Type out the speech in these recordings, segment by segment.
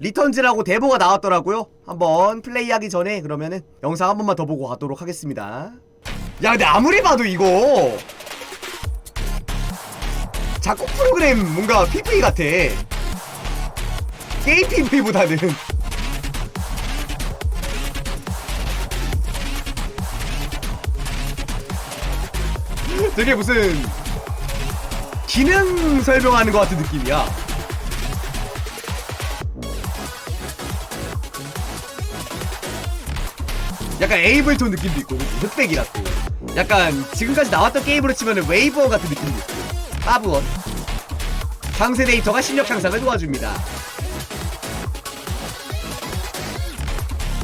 리턴즈라고 대보가 나왔더라고요. 한번 플레이하기 전에 그러면은 영상 한 번만 더 보고 가도록 하겠습니다. 야, 근데 아무리 봐도 이거 작곡 프로그램 뭔가 PV 같아. 게임 PV보다는. 되게 무슨 기능 설명하는 것 같은 느낌이야. 약간 에이블톤 느낌도 있고? 흑백이라 또 약간 지금까지 나왔던 게임으로 치면 웨이브원 같은 느낌도 있고. 하브원. 상세 데이터가 실력 향상을 도와줍니다.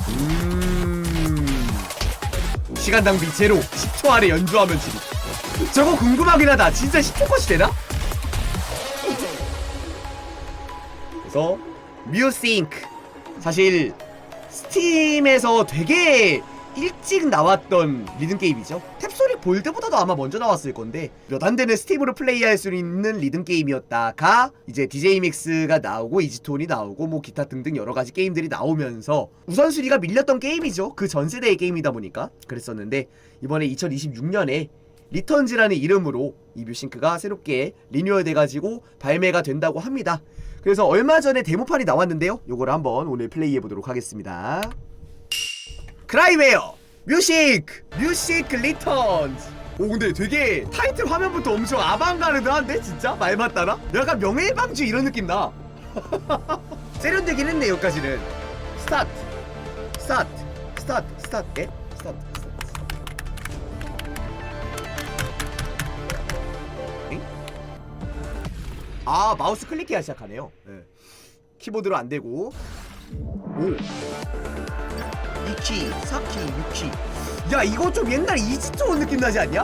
음. 시간 낭비 제로 10초 안에 연주하면 지리. 저거 궁금하긴 하다. 진짜 10초 컷이 되나? 그래서 뮤싱크. 사실 스팀에서 되게 일찍 나왔던 리듬 게임이죠. 탭소닉 볼드보다도 아마 먼저 나왔을 건데 몇 안 되는 스팀으로 플레이할 수 있는 리듬 게임이었다가 이제 DJ 믹스가 나오고 이지톤이 나오고 뭐 기타 등등 여러 가지 게임들이 나오면서 우선순위가 밀렸던 게임이죠. 그 전 세대의 게임이다 보니까 그랬었는데 이번에 2026년에 리턴즈라는 이름으로 이 뮤싱크가 새롭게 리뉴얼 돼가지고 발매가 된다고 합니다. 그래서 얼마 전에 데모판이 나왔는데요. 요걸 한번 오늘 플레이해 보도록 하겠습니다. 크라이웨어 뮤직 뮤직 리턴즈. 오 근데 되게 타이틀 화면부터 엄청 아방가르드한데 진짜? 말 맞따라 약간 명예방주 이런 느낌 나. 세련되긴 했네 여기까지는. 스타트. 스타트. 스타트. 스타트. 에? 스타트? 아 마우스 클릭해야 시작하네요. 네. 키보드로 안 되고. 오 2키, 4키, 6키. 야, 이거 좀 옛날 이지트온 느낌 나지 않냐?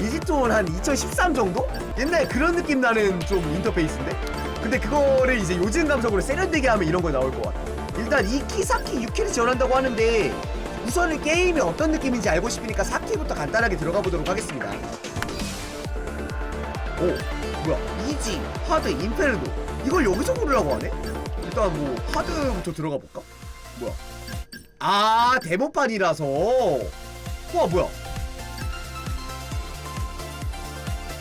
이지트온 한 2013 정도? 옛날 그런 느낌 나는 좀 인터페이스인데? 근데 그거를 이제 요즘 감성으로 세련되게 하면 이런 거 나올 것 같아. 일단 2키, 4키, 6키를 지원한다고 하는데 우선은 게임이 어떤 느낌인지 알고 싶으니까 4키부터 간단하게 들어가 보도록 하겠습니다. 오, 뭐야? 이지, 하드, 임페르도. 이걸 여기서 고르라고 하네? 일단 뭐 하드부터 들어가 볼까? 뭐야? 아 데모판이라서. 와 뭐야?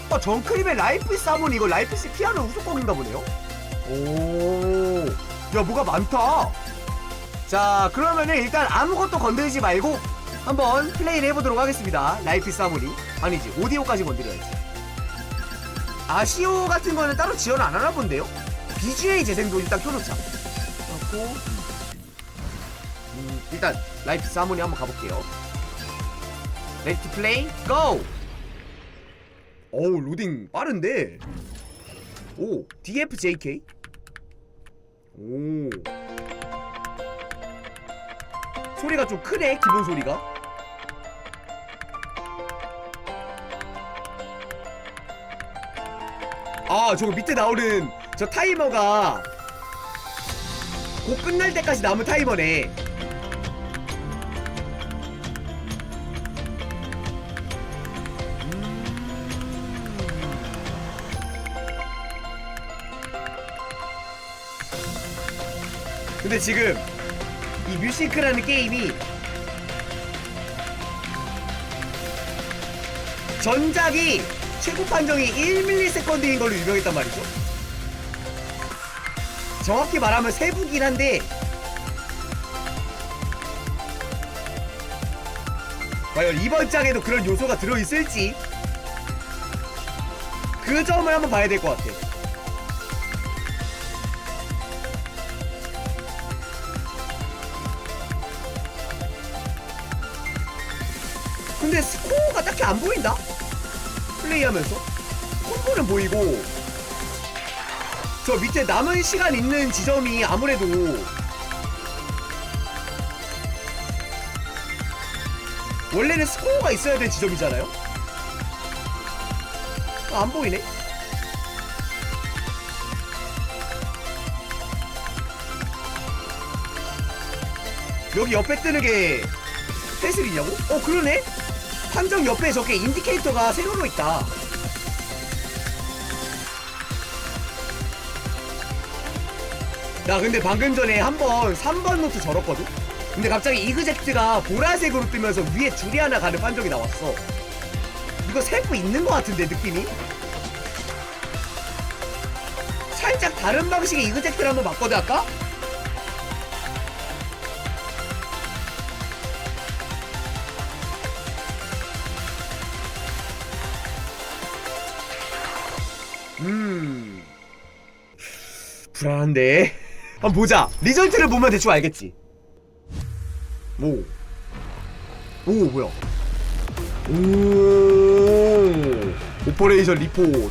아 정크림의 라이프 사몬 이거 라이프 시 피아노 우수곡인가 보네요. 오야 뭐가 많다. 자 그러면은 일단 아무것도 건드리지 말고 한번 플레이를 해보도록 하겠습니다. 라이프 사몬이. 아니지 오디오까지 건드려야지. 아시오 같은 거는 따로 지원 안 하나 본데요? BGA 재생도 일단 켜놓자. 그렇고. 음, 일단 라이프 사모니 한번 가볼게요. 투 플레이 고! 어우 로딩 빠른데. 오 DFJK. 오 소리가 좀 크네 기본 소리가. 아 저거 밑에 나오는 저 타이머가 곡 끝날 때까지 남은 타이머네. 근데 지금 이 뮤시크라는 게임이 전작이 최고 판정이 1ms인 걸로 유명했단 말이죠. 정확히 말하면 세부긴 한데 과연 이번 장에도 그런 요소가 들어있을지 그 점을 한번 봐야 될 것 같아. 근 안 보인다? 플레이하면서 콤보는 보이고 저 밑에 남은 시간 있는 지점이 아무래도 원래는 스코어가 있어야 될 지점이잖아요? 아, 안 보이네? 여기 옆에 뜨는 게 페슬이냐고? 어 그러네? 판정 옆에 저게 인디케이터가 세로로 있다 나 근데 방금 전에 한 번 3번 노트 절었거든? 근데 갑자기 이그젝트가 보라색으로 뜨면서 위에 줄이 하나 가는 판정이 나왔어 이거 세부 있는 것 같은데 느낌이? 살짝 다른 방식의 이그젝트를 한번 바꿔도 할까? 불안한데. 한번 보자. 리절트를 보면 대충 알겠지. 오. 오 뭐야? 오. 오퍼레이션 리포트.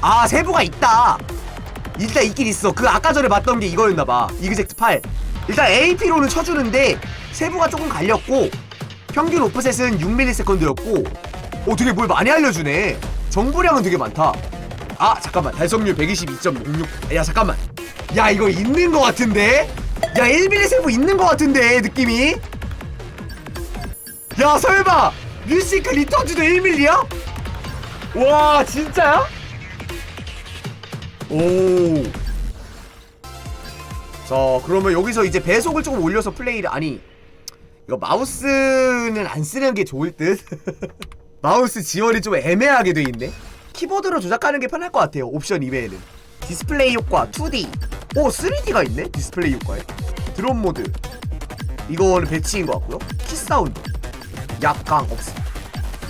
아 세부가 있다. 일단 있긴 있어. 그 아까 전에 봤던 게 이거였나봐. 이그젝트 8 일단 AP로는 쳐주는데 세부가 조금 갈렸고 평균 오프셋은 6ms였고 오 되게 뭘 많이 알려주네. 정보량은 되게 많다 아 잠깐만. 달성률 122.66야 잠깐만. 야 이거 있는 거 같은데? 야 1mm 세부 있는 거 같은데 느낌이? 야 설마! 뮤지크 리터즈도 1mm야? 와 진짜야? 오. 자 그러면 여기서 이제 배속을 조금 올려서 플레이를 아니 이거 마우스는 안 쓰는 게 좋을 듯? 마우스 지원이 좀 애매하게 돼 있네 키보드로 조작하는 게 편할 것 같아요 옵션 이외에는. 디스플레이 효과 2D 오 3D가 있네 디스플레이 효과에. 드론 모드. 이거는 배치인 것 같고요. 키 사운드. 약강 없음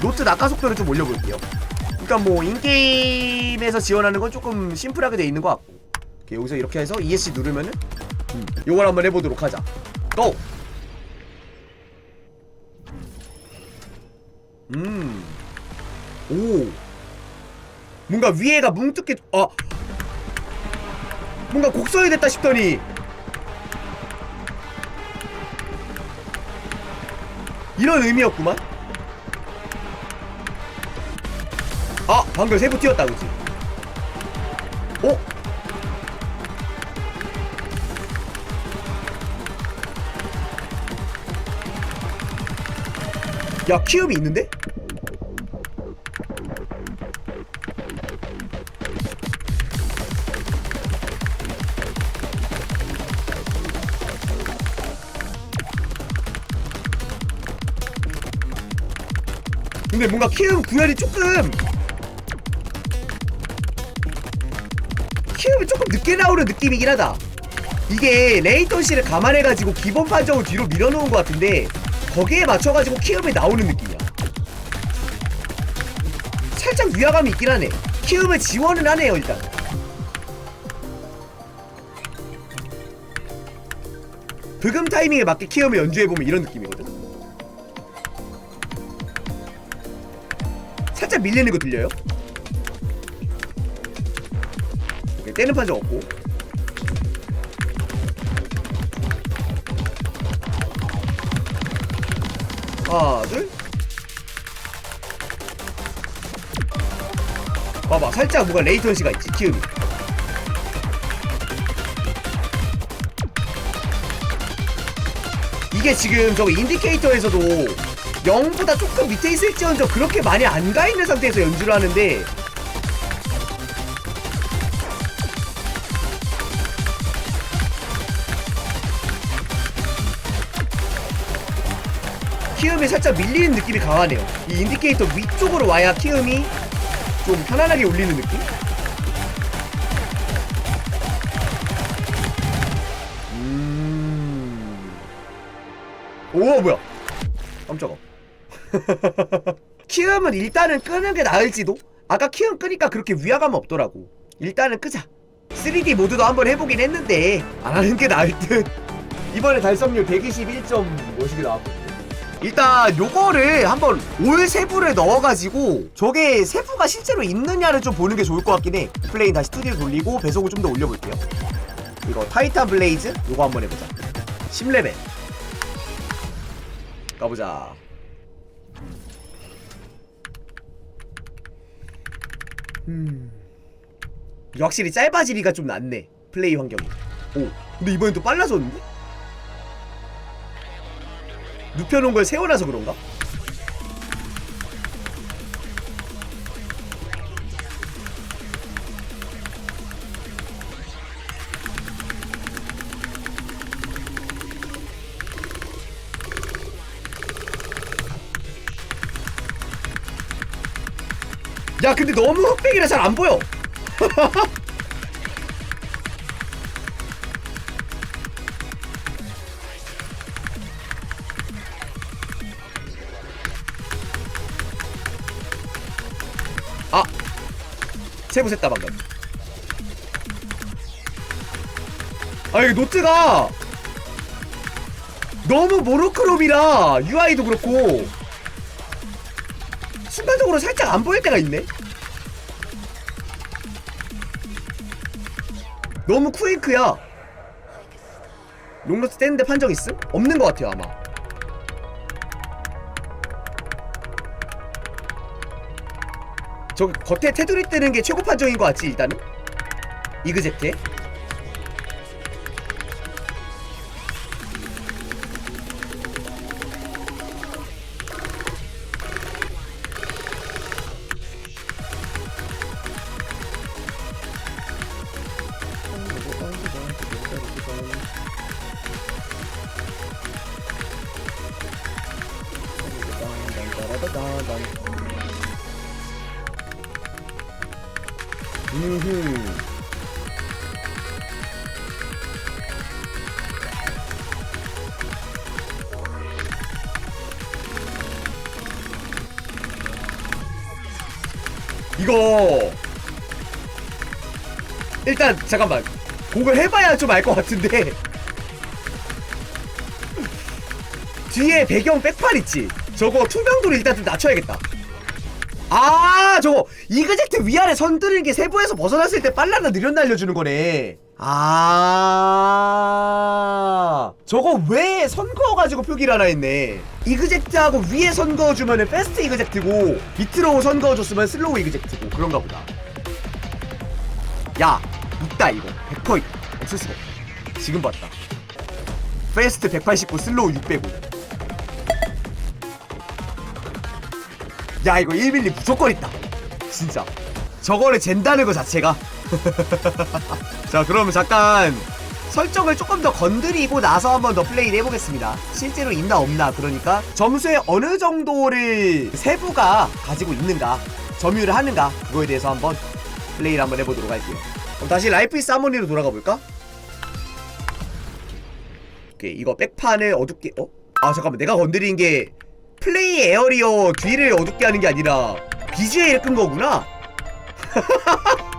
노트 낙하 속도를 좀 올려볼게요. 일단 뭐 인게임에서 지원하는 건 조금 심플하게 돼 있는 것 같고. 오케이, 여기서 이렇게 해서 ESC 누르면은 음, 요걸 한번 해보도록 하자. 고! 음. 오. 뭔가 위에가 뭉툭해. 아. 뭔가 곡선이 됐다 싶더니. 이런 의미였구만. 아, 방금 세부 튀었다, 그치? 어? 야, 키움이 있는데? 근데 뭔가 키움 구현이 조금 키움이 조금 늦게 나오는 느낌이긴 하다. 이게 레이턴시를 감안해가지고 기본 판정을 뒤로 밀어놓은 것 같은데 거기에 맞춰가지고 키움이 나오는 느낌이야. 살짝 위화감이 있긴 하네. 키움을 지원은 하네요 일단. 브금 타이밍에 맞게 키움을 연주해보면 이런 느낌이거든 밀리는 거 들려요? 오케이, 떼는 판정 없고. 하나 둘. 봐봐 살짝 뭔가 레이턴시가 있지 키움이. 이게 지금 저거 인디케이터에서도 0보다 조금 밑에 있을지언정 그렇게 많이 안 가 있는 상태에서 연주를 하는데. 키움이 살짝 밀리는 느낌이 강하네요. 이 인디케이터 위쪽으로 와야 키움이 좀 편안하게 울리는 느낌? 음... 오 뭐야? 깜짝아 키움은 일단은 끄는 게 나을지도? 아까 키움 끄니까 그렇게 위화감 없더라고. 일단은 끄자. 3D 모드도 한번 해보긴 했는데 안 하는 게 나을 듯. 이번에 달성률 121.5씩이 나왔거든요 일단 요거를 한번 올 세부를 넣어가지고 저게 세부가 실제로 있느냐를 좀 보는 게 좋을 것 같긴 해. 플레인 다시 2D를 돌리고 배속을 좀 더 올려볼게요. 이거 타이탄 블레이즈? 요거 한번 해보자. 10레벨. 가보자 음. 확실히 짧아지기가 좀 낫네 플레이 환경이 오 근데 이번엔 또 빨라졌는데? 눕혀놓은 걸 세워놔서 그런가? 야 근데 너무 흑백이라 잘 안 보여. 아 세부 셌다 방금. 아 이게 노트가 너무 모노크롬이라 UI도 그렇고 순간적으로 살짝 안 보일 때가 있네. 너무 쿠잉크야. 롱러스 떼는데 판정 있음? 없는 것 같아요 아마. 저 겉에 테두리 뜨는 게 최고 판정인 것 같지 일단은? 이그젝트에 이거. 일단 잠깐만. 곡을 해봐야 좀 알 것 같은데. 뒤에 배경 백판 있지? 저거 투명도를 일단 좀 낮춰야겠다. 아 저거. 이그젝트 위아래 선 드는 게 세부에서 벗어났을 때 빨라나 느렸나 알려주는 거네 아. 저거 왜선 그어가지고 표기를 하나 했네. 이그젝트하고 위에 선 그어주면은 패스트 이그젝트고 밑으로 선 그어줬으면 슬로우 이그젝트고 그런가 보다. 야 있다 이거. 100% 있다 없을 수가 없다 지금 봤다. 패스트 189 슬로우 605 야 이거 1밀리 무조건 있다. 진짜. 저거를 잰다는 거 자체가 자 그러면 잠깐 설정을 조금 더 건드리고 나서 한번 더 플레이를 해보겠습니다. 실제로 있나 없나. 그러니까 점수의 어느 정도를 세부가 가지고 있는가 점유를 하는가 그거에 대해서 한번 플레이를 한번 해보도록 할게요. 그럼 다시 라이프 이스 하모니로 돌아가 볼까? 오케이 이거 백판을 어둡게 어? 아 잠깐만. 내가 건드린 게 플레이 에어리어 뒤를 어둡게 하는 게 아니라 BGA를 끈 거구나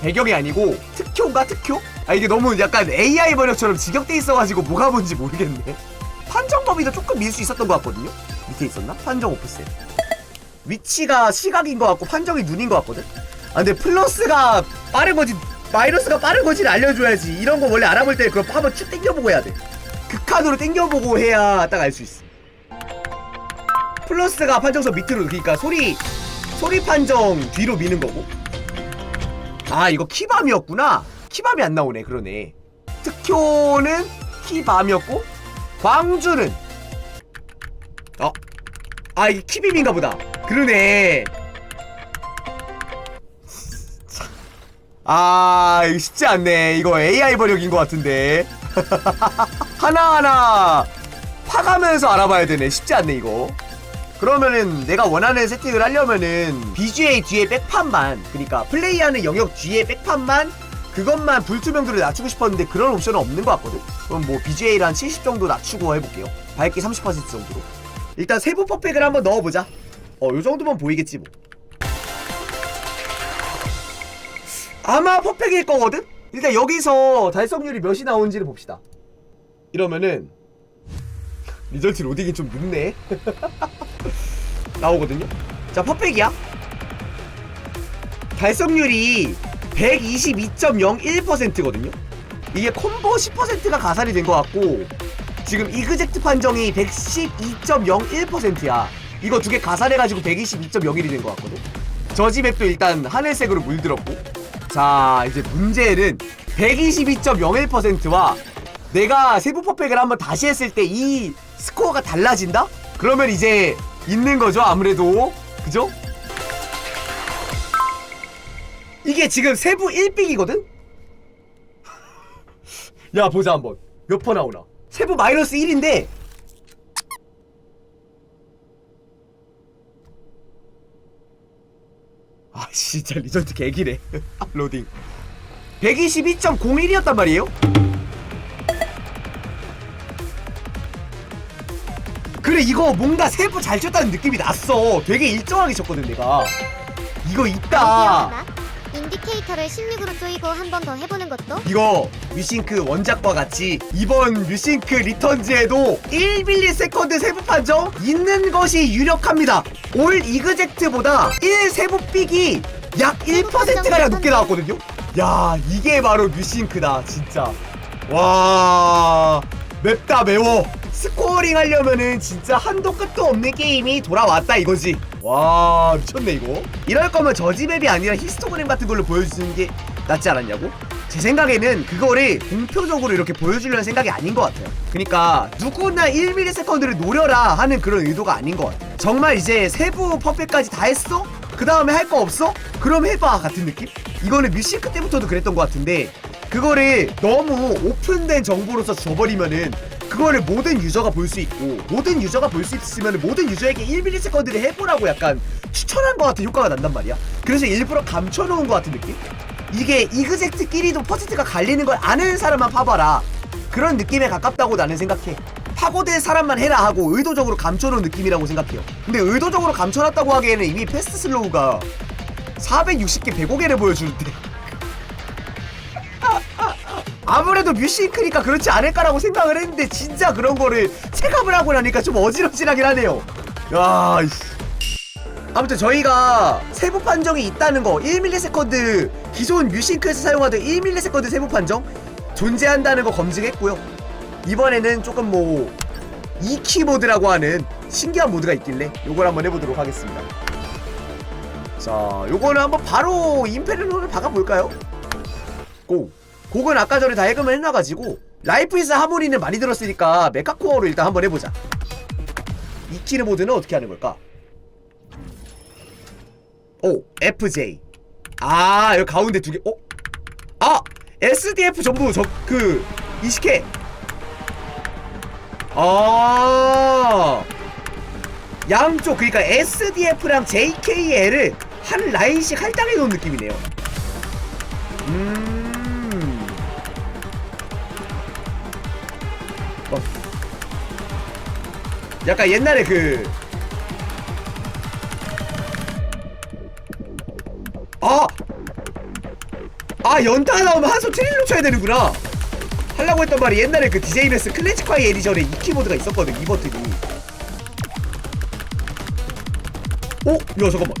배경이 아니고 특효인가 특효? 아 이게 너무 약간 AI 번역처럼 직역돼 있어가지고 뭐가 뭔지 모르겠네. 판정 범위도 조금 밀 수 있었던 것 같거든요. 밑에 있었나? 판정 오프셋 위치가 시각인 것 같고 판정이 눈인 것 같거든? 아 근데 플러스가 빠른 거지 마이너스가 빠른 건지를 알려줘야지. 이런 거 원래 알아볼 때 그거 한번 쭉 땡겨보고 해야 돼. 극한으로 땡겨보고 해야 딱 알 수 있어. 플러스가 판정선 밑으로 그러니까 소리 소리 판정 뒤로 미는 거고 아 이거 키밤이었구나. 키밤이 안 나오네 그러네. 특효는 키밤이었고 광주는 어? 아 이게 키빔인가 보다. 그러네. 아 이거 쉽지 않네. 이거 AI 번역인 것 같은데. 하나하나 파가면서 알아봐야 되네. 쉽지 않네 이거 그러면은 내가 원하는 세팅을 하려면은 BGA 뒤에 백판만 그러니까 플레이하는 영역 뒤에 백판만 그것만 불투명도를 낮추고 싶었는데 그런 옵션은 없는 것 같거든. 그럼 뭐 BGA를 한 70 정도 낮추고 해볼게요. 밝기 30% 정도로. 일단 세부 퍼펙을 한번 넣어보자. 어 요정도면 보이겠지 뭐. 아마 퍼펙일 거거든? 일단 여기서 달성률이 몇이 나오는지를 봅시다. 이러면은 리절트 로딩이 좀 늦네 나오거든요. 자 퍼펙이야. 달성률이 122.01%거든요. 이게 콤보 10%가 가산이 된 것 같고 지금 이그젝트 판정이 112.01%야. 이거 두 개 가산해가지고 122.01이 된 것 같거든. 저지 맵도 일단 하늘색으로 물들었고 자 이제 문제는 122.01%와 내가 세부 퍼펙을 한번 다시 했을 때 이 스코어가 달라진다? 그러면 이제 있는 거죠 아무래도 그죠? 이게 지금 세부 1빅이거든? 야 보자 한번 몇 퍼 나오나 세부 마이너스 1인데 아 진짜 리전트 개기네 로딩 122.01이었단 말이에요? 그래 이거 뭔가 세부 잘 쳤다는 느낌이 났어 되게 일정하게 쳤거든 내가 이거 있다? 인디케이터를 16으로 조이고 한 번 더 해보는 것도 이거 뮤싱크 원작과 같이 이번 뮤싱크 리턴즈에도 1ms 세부 판정 있는 것이 유력합니다. 올 이그젝트보다 1 세부 삑이 약 1%가량 높게 나왔거든요. 야 이게 바로 뮤싱크다 진짜. 와 맵다 매워. 스코어링 하려면은 진짜 한도 끝도 없는 게임이 돌아왔다 이거지. 와 미쳤네 이거. 이럴 거면 저지맵이 아니라 히스토그램 같은 걸로 보여주는 게 낫지 않았냐고? 제 생각에는 그거를 공표적으로 이렇게 보여주려는 생각이 아닌 것 같아요. 그러니까 누구나 1ms를 노려라 하는 그런 의도가 아닌 것 같아요. 정말 이제 세부 퍼펙까지 다 했어? 그 다음에 할 거 없어? 그럼 해봐 같은 느낌? 이거는 뮤시크 때부터도 그랬던 것 같은데 그거를 너무 오픈된 정보로서 줘버리면은 그거를 모든 유저가 볼 수 있고 모든 유저가 볼 수 있으면 모든 유저에게 1ms를 해보라고 약간 추천한 것 같은 효과가 난단 말이야. 그래서 일부러 감춰놓은 것 같은 느낌? 이게 이그젝트끼리도 퍼센트가 갈리는 걸 아는 사람만 파봐라. 그런 느낌에 가깝다고 나는 생각해. 파고될 사람만 해라 하고 의도적으로 감춰놓은 느낌이라고 생각해요. 근데 의도적으로 감춰놨다고 하기에는 이미 패스트 슬로우가 460개 105개를 보여주는데 아무래도 뮤싱크니까 그렇지 않을까라고 생각을 했는데 진짜 그런 거를 체감을 하고 나니까 좀 어지럽지하긴 하네요. 야, 이씨. 아무튼 저희가 세부 판정이 있다는 거 1ms 기존 뮤싱크에서 사용하던 1ms 세부 판정 존재한다는 거 검증했고요. 이번에는 조금 뭐 EQ 모드라고 하는 신기한 모드가 있길래 요걸 한번 해보도록 하겠습니다. 자, 요거는 한번 바로 임페르노를 박아볼까요? 고! 곡은 아까 전에 다 해금을 해놔가지고 라이프 이스 하모니는 많이 들었으니까 메카코어로 일단 한번 해보자. EQ 모드는 어떻게 하는 걸까? 오, FJ. 아, 여기 가운데 두 개. 어? 아, SDF 전부 저그 이식해. 아. 양쪽 그러니까 SDF랑 JKL을 한 라인씩 할당해 놓은 느낌이네요. 약간 옛날에 그 아! 아 연타 나오면 한손 트릴로 쳐야 되는구나 하려고 했던 말이 옛날에 그 DJ 베스 클래식화이 에디션에 이 키보드가 있었거든 이 버튼이 어? 야 잠깐만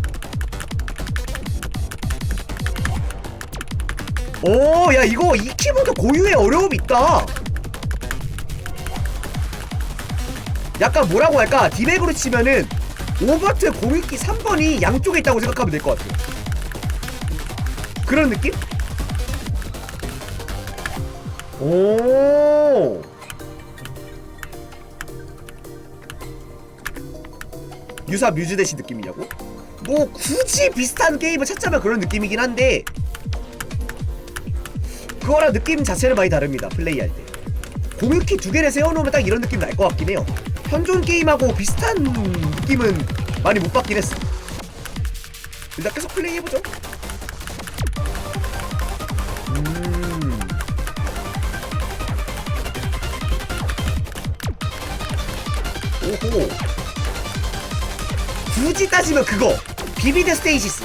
오, 야 이거 이 키보드 고유의 어려움이 있다. 약간 뭐라고 할까? 디맥으로 치면은 오버트 공익기 3번이 양쪽에 있다고 생각하면 될 것 같아. 그런 느낌? 오. 유사 뮤즈 대시 느낌이냐고? 뭐 굳이 비슷한 게임을 찾자면 그런 느낌이긴 한데 그거랑 느낌 자체는 많이 다릅니다 플레이할 때 공유키 두 개를 세워놓으면 딱 이런 느낌 날 것 같긴 해요 현존 게임하고 비슷한 느낌은 많이 못 받긴 했어. 일단 계속 플레이해보죠. 음. 오호. 굳이 따지면 그거. 비비드 스테이지스.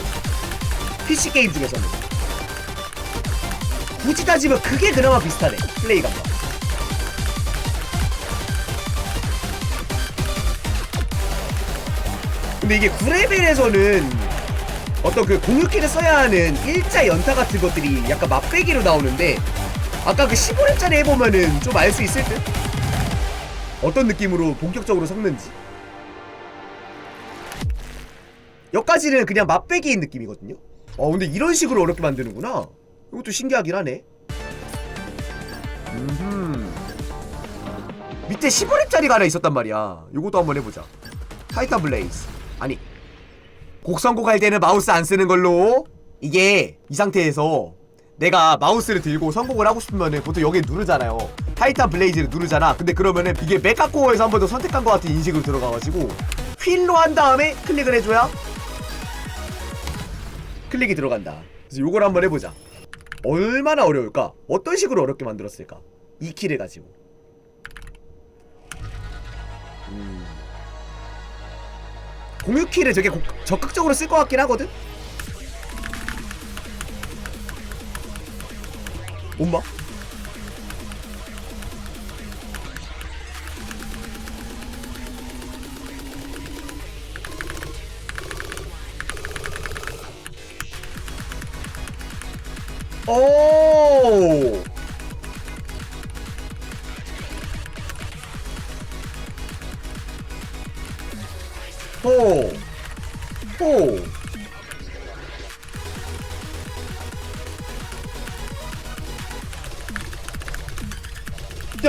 PC 게임 중에서는. 굳이 따지면 그게 그나마 비슷하네. 플레이감과 근데 이게 9레벨에서는 어떤 그 공유키를 써야 하는 일자 연타 같은 것들이 약간 맛배기로 나오는데 아까 그 15렙짜리 해보면은 좀 알 수 있을 듯? 어떤 느낌으로 본격적으로 섞는지 여기까지는 그냥 맛배기인 느낌이거든요 어 근데 이런 식으로 어렵게 만드는구나 이것도 신기하긴 하네. 음흠. 밑에 15렙짜리가 하나 있었단 말이야. 요것도 한번 해보자. 타이탄 블레이즈. 아니. 곡 선곡할 때는 마우스 안 쓰는 걸로. 이게 이 상태에서 내가 마우스를 들고 선곡을 하고 싶으면은 보통 여기 누르잖아요. 타이탄 블레이즈를 누르잖아. 근데 그러면은 이게 메카코어에서 한 번 더 선택한 것 같은 인식으로 들어가가지고 휠로 한 다음에 클릭을 해줘야 클릭이 들어간다. 그래서 요걸 한번 해보자. 얼마나 어려울까? 어떤 식으로 어렵게 만들었을까? 이 키를 가지고. 음. 공유 키를 되게 고- 적극적으로 쓸 것 같긴 하거든? 엄마? 오!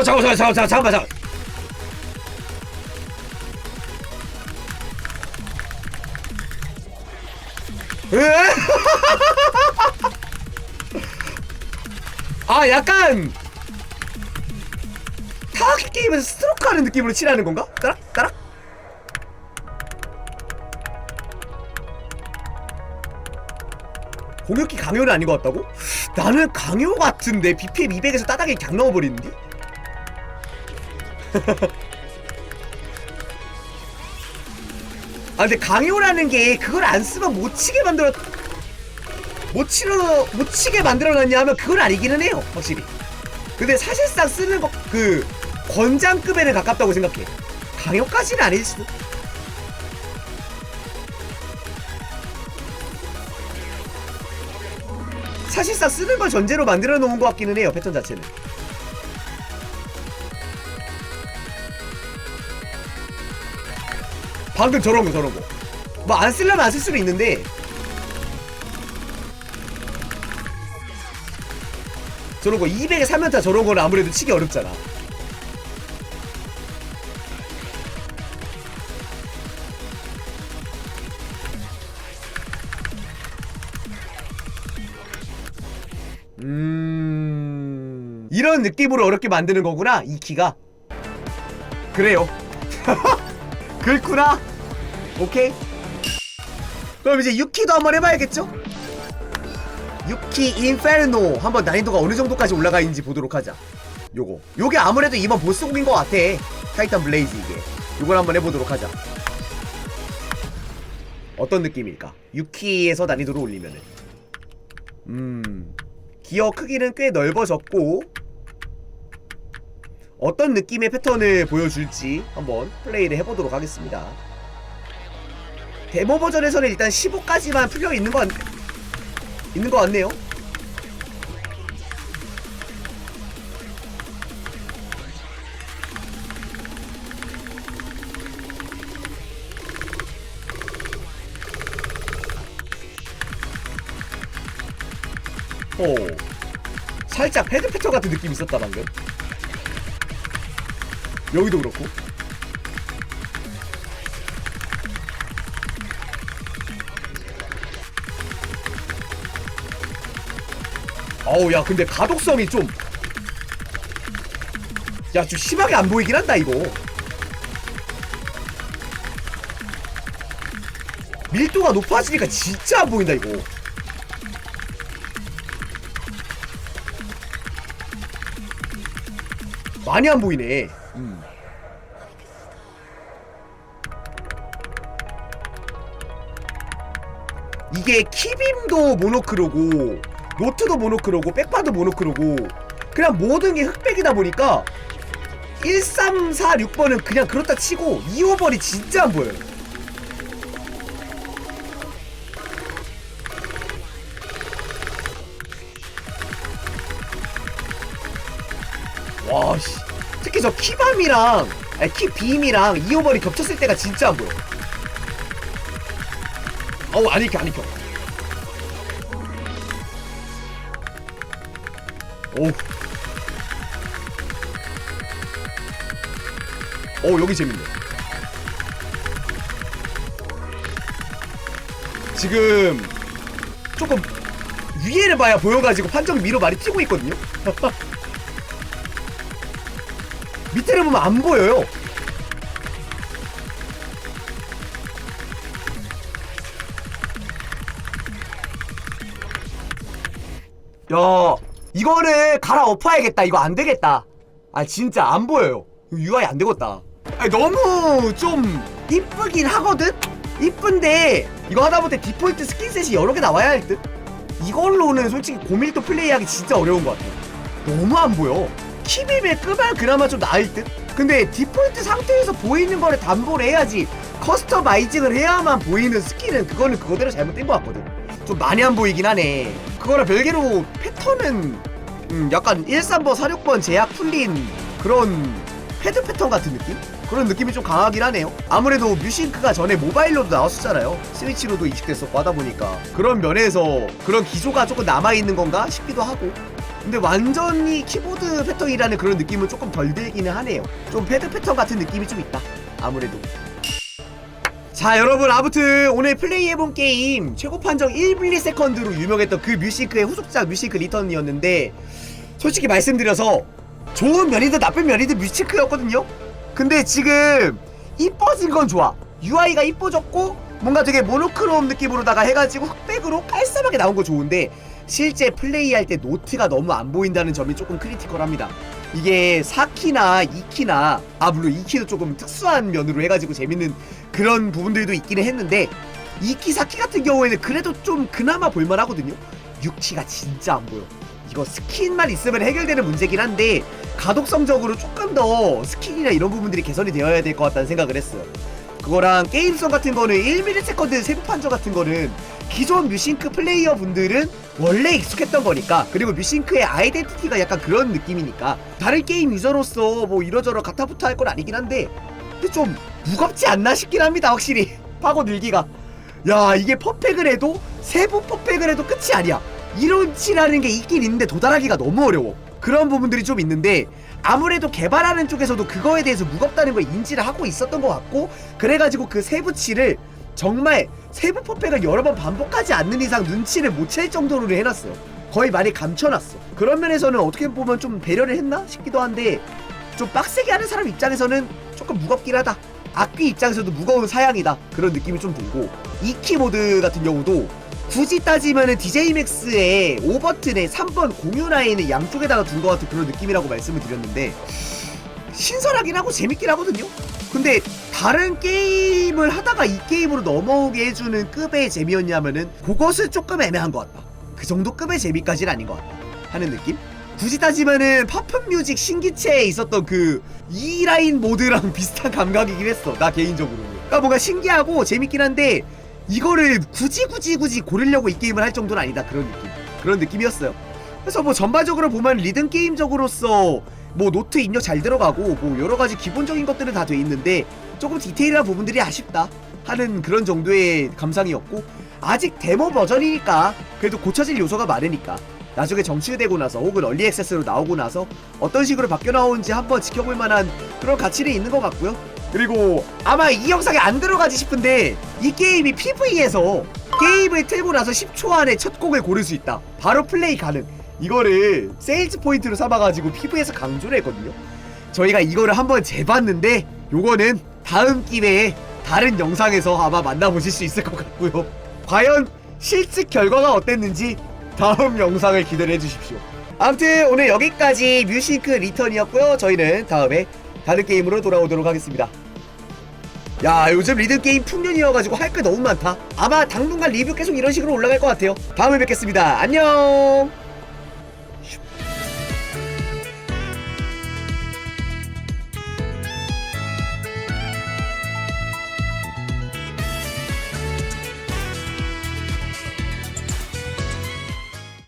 잠깐만 잠깐만 잠깐만 잠깐만? 아 약간 타악기 게임에서 스트로크 하는 느낌으로 칠하는 건가? 따락 따락 공격기 강요는 아닌 것 같다고? 나는 강요 같은데 BPM 200에서 따닥에 그냥 넣어버리는데? 아 근데 강요라는 게 그걸 안 쓰면 못 치게 만들어 못 치러 못 치게 만들어놨냐 하면 그건 아니기는 해요 확실히. 근데 사실상 쓰는 거 그 권장급에는 가깝다고 생각해. 강요까지는 아닐 수도. 사실상 쓰는 걸 전제로 만들어 놓은 것 같기는 해요 패턴 자체는 방금 저런 거 저런 거 뭐 안 쓰려면 안 쓸 수는 있는데. 저런 거 200에 3연타 저런 거는 아무래도 치기 어렵잖아. 음 이런 느낌으로 어렵게 만드는 거구나 이 키가. 그래요 그렇구나. 오케이. 그럼 이제 6키도 한번 해봐야겠죠? 6키 인페르노. 한번 난이도가 어느 정도까지 올라가 있는지 보도록 하자. 요거. 요게 아무래도 이번 보스곡인 것 같아. 타이탄 블레이즈 이게. 요걸 한번 해보도록 하자. 어떤 느낌일까? 6키에서 난이도를 올리면은. 음. 기어 크기는 꽤 넓어졌고 어떤 느낌의 패턴을 보여줄지 한번 플레이를 해보도록 하겠습니다 데모 버전에서는 일단 15까지만 풀려 있는 것 같... 있는 것 같네요. 오, 살짝 헤드 패턴 같은 느낌이 있었다 방금. 여기도 그렇고. 어우 야 근데 가독성이 좀 야, 좀 심하게 안 보이긴 한다, 이거. 밀도가 높아지니까 진짜 안 보인다, 이거. 많이 안 보이네. 이게 키빔도 모노크로고 노트도 모노크로고 백파도 모노크로고 그냥 모든 게 흑백이다 보니까 1, 3, 4, 6번은 그냥 그렇다 치고 2, 5번이 진짜 안 보여요. 와씨. 특히 저 키밤이랑 아니 키빔이랑 2, 5번이 겹쳤을 때가 진짜 안 보여 어우 안 익혀 안 익혀 오. 오 여기 재밌네. 지금 조금 위에를 봐야 보여가지고 판정이 위로 많이 튀고 있거든요. 밑에를 보면 안 보여요. 야 이거는 갈아엎어야겠다. 이거 안 되겠다. 아 진짜 안 보여요. UI 안 되겠다. 아니, 너무 좀 이쁘긴 하거든? 이쁜데 이거 하다못해 디폴트 스킨셋이 여러 개 나와야 할 듯? 이걸로는 솔직히 고밀도 플레이하기 진짜 어려운 것 같아 너무 안 보여. 키비에 끄면 그나마 좀 나을 듯? 근데 디폴트 상태에서 보이는 거를 담보를 해야지 커스터마이징을 해야만 보이는 스킬은 그거는 그거대로 잘못된 것 같거든. 좀 많이 안 보이긴 하네 그거랑 별개로 패턴은 음 약간 13번 46번 제약 풀린 그런 패드 패턴 같은 느낌? 그런 느낌이 좀 강하긴 하네요. 아무래도 뮤싱크가 전에 모바일로도 나왔었잖아요. 스위치로도 이식됐었고 하다 보니까. 그런 면에서 그런 기조가 조금 남아있는 건가 싶기도 하고. 근데 완전히 키보드 패턴이라는 그런 느낌은 조금 덜 들기는 하네요. 좀 패드 패턴 같은 느낌이 좀 있다 아무래도 자 여러분 아무튼 오늘 플레이해본 게임 최고 판정 1ms로 유명했던 그 뮤시크의 후속작 뮤시크 리턴이었는데 솔직히 말씀드려서 좋은 면이든 나쁜 면이든 뮤시크였거든요. 근데 지금 이뻐진 건 좋아. UI가 이뻐졌고 뭔가 되게 모노크롬 느낌으로다가 해가지고 흑백으로 깔쌈하게 나온 거 좋은데 실제 플레이할 때 노트가 너무 안 보인다는 점이 조금 크리티컬합니다 이게 4키나 2키나 아 물론 2키도 조금 특수한 면으로 해가지고 재밌는 그런 부분들도 있기는 했는데 2키 4키 같은 경우에는 그래도 좀 그나마 볼만하거든요. 6키가 진짜 안 보여. 이거 스킨만 있으면 해결되는 문제긴 한데 가독성적으로 조금 더 스킨이나 이런 부분들이 개선이 되어야 될 것 같다는 생각을 했어요. 그거랑 게임성 같은 거는 1ms 세부 판정 같은 거는 기존 뮤싱크 플레이어 분들은 원래 익숙했던 거니까. 그리고 뮤싱크의 아이덴티티가 약간 그런 느낌이니까. 다른 게임 유저로서 뭐 이러저러 가타부타 할건 아니긴 한데 근데 좀 무겁지 않나 싶긴 합니다 확실히. 파고 늘기가. 야 이게 퍼펙을 해도 세부 퍼펙을 해도 끝이 아니야. 이런 치라는 게 있긴 있는데 도달하기가 너무 어려워. 그런 부분들이 좀 있는데 아무래도 개발하는 쪽에서도 그거에 대해서 무겁다는 걸 인지를 하고 있었던 것 같고 그래가지고 그 세부치를 정말 세부 퍼펙을 여러 번 반복하지 않는 이상 눈치를 못 챌 정도로 해놨어요 거의 많이 감춰놨어. 그런 면에서는 어떻게 보면 좀 배려를 했나 싶기도 한데 좀 빡세게 하는 사람 입장에서는 조금 무겁긴 하다. 악귀 입장에서도 무거운 사양이다. 그런 느낌이 좀 들고. 이키 모드 같은 경우도 굳이 따지면은 DJ 맥스의 5버튼에 3번 공유 라인을 양쪽에다가 둔 것 같은 그런 느낌이라고 말씀을 드렸는데 신선하긴 하고 재밌긴 하거든요. 근데 다른 게임을 하다가 이 게임으로 넘어오게 해주는 급의 재미였냐면은 그것은 조금 애매한 것 같다. 그 정도 급의 재미까지는 아닌 것 같다. 하는 느낌? 굳이 따지면은 퍼플 뮤직 신기체에 있었던 그 E라인 모드랑 비슷한 감각이긴 했어. 나 개인적으로는. 그러니까 뭔가 신기하고 재밌긴 한데 이거를 굳이 굳이 굳이 고르려고 이 게임을 할 정도는 아니다. 그런 느낌. 그런 느낌이었어요. 그래서 뭐 전반적으로 보면 리듬 게임적으로서 뭐 노트 입력 잘 들어가고 뭐 여러 가지 기본적인 것들은 다 돼 있는데 조금 디테일한 부분들이 아쉽다 하는 그런 정도의 감상이었고 아직 데모 버전이니까 그래도 고쳐질 요소가 많으니까 나중에 정치되고 나서 혹은 얼리 액세스로 나오고 나서 어떤 식으로 바뀌어 나오는지 한번 지켜볼 만한 그런 가치는 있는 것 같고요. 그리고 아마 이 영상에 안 들어가지 싶은데 이 게임이 PV에서 게임을 틀고 나서 10초 안에 첫 곡을 고를 수 있다. 바로 플레이 가능. 이거를 세일즈 포인트로 삼아가지고 PV에서 강조를 했거든요. 저희가 이거를 한번 재봤는데 요거는 다음 기회에 다른 영상에서 아마 만나보실 수 있을 것 같고요. 과연 실측 결과가 어땠는지 다음 영상을 기대해 주십시오. 아무튼 오늘 여기까지 뮤싱크 리턴이었고요. 저희는 다음에 다른 게임으로 돌아오도록 하겠습니다. 야 요즘 리듬 게임 풍년이어가지고 할 게 너무 많다. 아마 당분간 리뷰 계속 이런 식으로 올라갈 것 같아요. 다음에 뵙겠습니다. 안녕. 슈.